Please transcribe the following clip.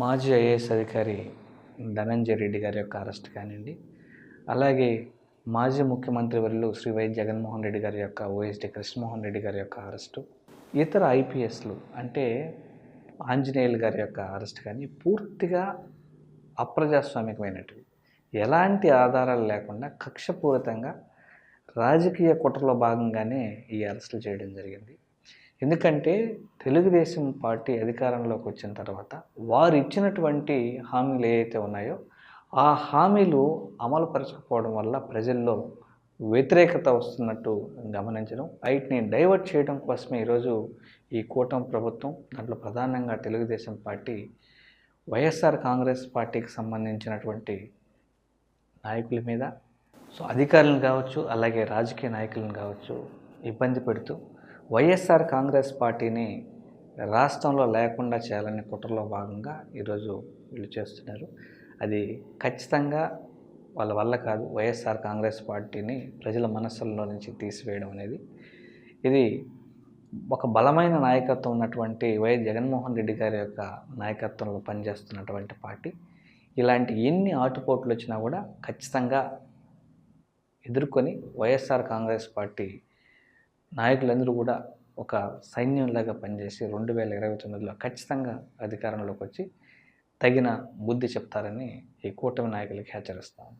మాజీ ఐఏఎస్ అధికారి ధనంజయ రెడ్డి గారి యొక్క అరెస్ట్ కానివ్వండి. అలాగే మాజీ ముఖ్యమంత్రి వర్యులు శ్రీ వై జగన్మోహన్ రెడ్డి గారి యొక్క ఓఎస్డి కృష్ణమోహన్ రెడ్డి గారి యొక్క అరెస్టు. ఇతర ఐపీఎస్లు అంటే ఆంజనేయులు గారి యొక్క అరెస్ట్ కానీ పూర్తిగా అప్రజాస్వామికమైనటివి. ఎలాంటి ఆధారాలు లేకుండా కక్షపూరితంగా రాజకీయ కుట్రలో భాగంగానే ఈ అరెస్టులు చేయడం జరిగింది. ఎందుకంటే తెలుగుదేశం పార్టీ అధికారంలోకి వచ్చిన తర్వాత వారు ఇచ్చినటువంటి హామీలు ఏవైతే ఉన్నాయో ఆ హామీలు అమలుపరచకపోవడం వల్ల ప్రజల్లో వ్యతిరేకత వస్తున్నట్టు గమనించడం వాటిని డైవర్ట్ చేయడం కోసమే ఈరోజు ఈ కూటమి ప్రభుత్వం దాంట్లో ప్రధానంగా తెలుగుదేశం పార్టీ వైఎస్ఆర్ కాంగ్రెస్ పార్టీకి సంబంధించినటువంటి నాయకుల మీద. సో అధికారులను కావచ్చు అలాగే రాజకీయ నాయకులను కావచ్చు ఇబ్బంది పెడుతూ వైఎస్ఆర్ కాంగ్రెస్ పార్టీని రాష్ట్రంలో లేకుండా చేయాలనే కుట్రలో భాగంగా ఈరోజు వీళ్ళు చేస్తున్నారు. అది ఖచ్చితంగా వాళ్ళ వల్ల కాదు. వైఎస్ఆర్ కాంగ్రెస్ పార్టీని ప్రజల మనస్సుల్లో నుంచి తీసివేయడం అనేది. ఇది ఒక బలమైన నాయకత్వం ఉన్నటువంటి వైఎస్ జగన్మోహన్ రెడ్డి గారి యొక్క నాయకత్వంలో పనిచేస్తున్నటువంటి పార్టీ. ఇలాంటి ఎన్ని ఆటుపోట్లు వచ్చినా కూడా ఖచ్చితంగా ఎదుర్కొని వైఎస్ఆర్ కాంగ్రెస్ పార్టీ నాయకులందరూ కూడా ఒక సైన్యంలాగా పనిచేసి రెండు వేల ఇరవై తొమ్మిదిలో ఖచ్చితంగా అధికారంలోకి వచ్చి తగిన బుద్ధి చెప్తారని ఈ కూటమి నాయకులకి హెచ్చరిస్తాను